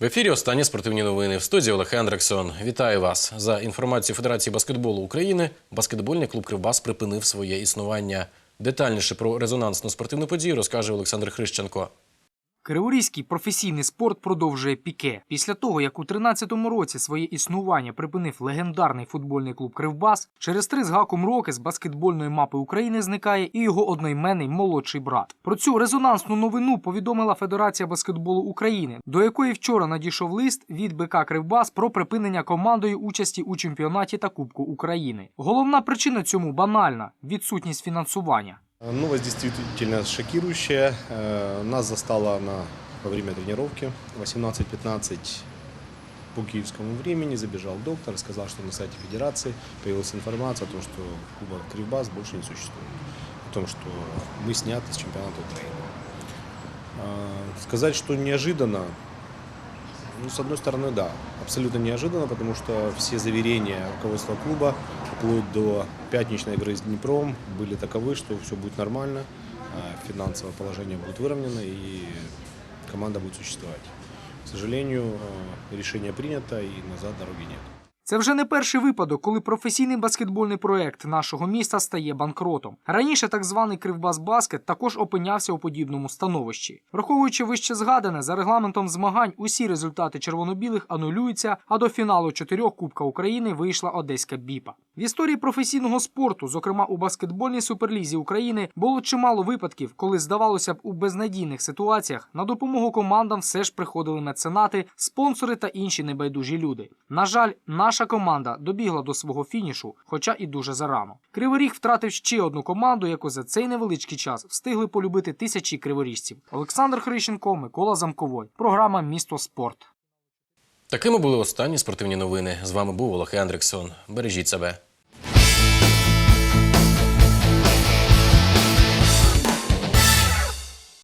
В ефірі останні спортивні новини. В студії Олег Ендрексон. Вітаю вас. За інформацією Федерації баскетболу України, баскетбольний клуб Кривбас припинив своє існування. Детальніше про резонансну спортивну подію розкаже Олександр Хрищенко. Криворізький професійний спорт продовжує піке. Після того, як у 13-му році своє існування припинив легендарний футбольний клуб Кривбас, через три з гаком роки з баскетбольної мапи України зникає і його одноіменний молодший брат. Про цю резонансну новину повідомила Федерація баскетболу України, до якої вчора надійшов лист від БК Кривбас про припинення командою участі у чемпіонаті та Кубку України. Головна причина цьому банальна відсутність фінансування. Новость действительно шокирующая. Э, Нас застала на, во время тренировки 18-15 по киевскому времени. Забежал доктор, сказал, что на сайте Федерации появилась информация о том, что клуба Кривбас больше не существует. О том, что мы сняты с чемпионата Украины. Э, Сказать, что неожиданно, ну, с одной стороны, да, абсолютно неожиданно, потому что все заверения руководства клуба вплоть до пятничной игры с Днепром были таковы, что все будет нормально, а финансовое положение будет выровнено и команда будет существовать. К сожалению, э, решение принято и назад дороги нет. Це вже не перший випадок, коли професійний баскетбольний проект нашого міста стає банкротом. Раніше так званий Кривбас-баскет також опинявся у подібному становищі. Враховуючи вище згадане, за регламентом змагань усі результати червоно-білих анулюються, а до фіналу чотирьох Кубка України вийшла одеська біпа. В історії професійного спорту, зокрема у баскетбольній суперлізі України, було чимало випадків, коли здавалося б у безнадійних ситуаціях на допомогу командам все ж приходили меценати, спонсори та інші небайдужі люди. На жаль, наша команда добігла до свого фінішу, хоча і дуже зарано. Кривий Ріг втратив ще одну команду, яку за цей невеличкий час встигли полюбити тисячі криворіжців. Олександр Хрищенко, Микола Замковой. Програма Місто Спорт. Такими були останні спортивні новини. З вами був Олег Андріксон. Бережіть себе.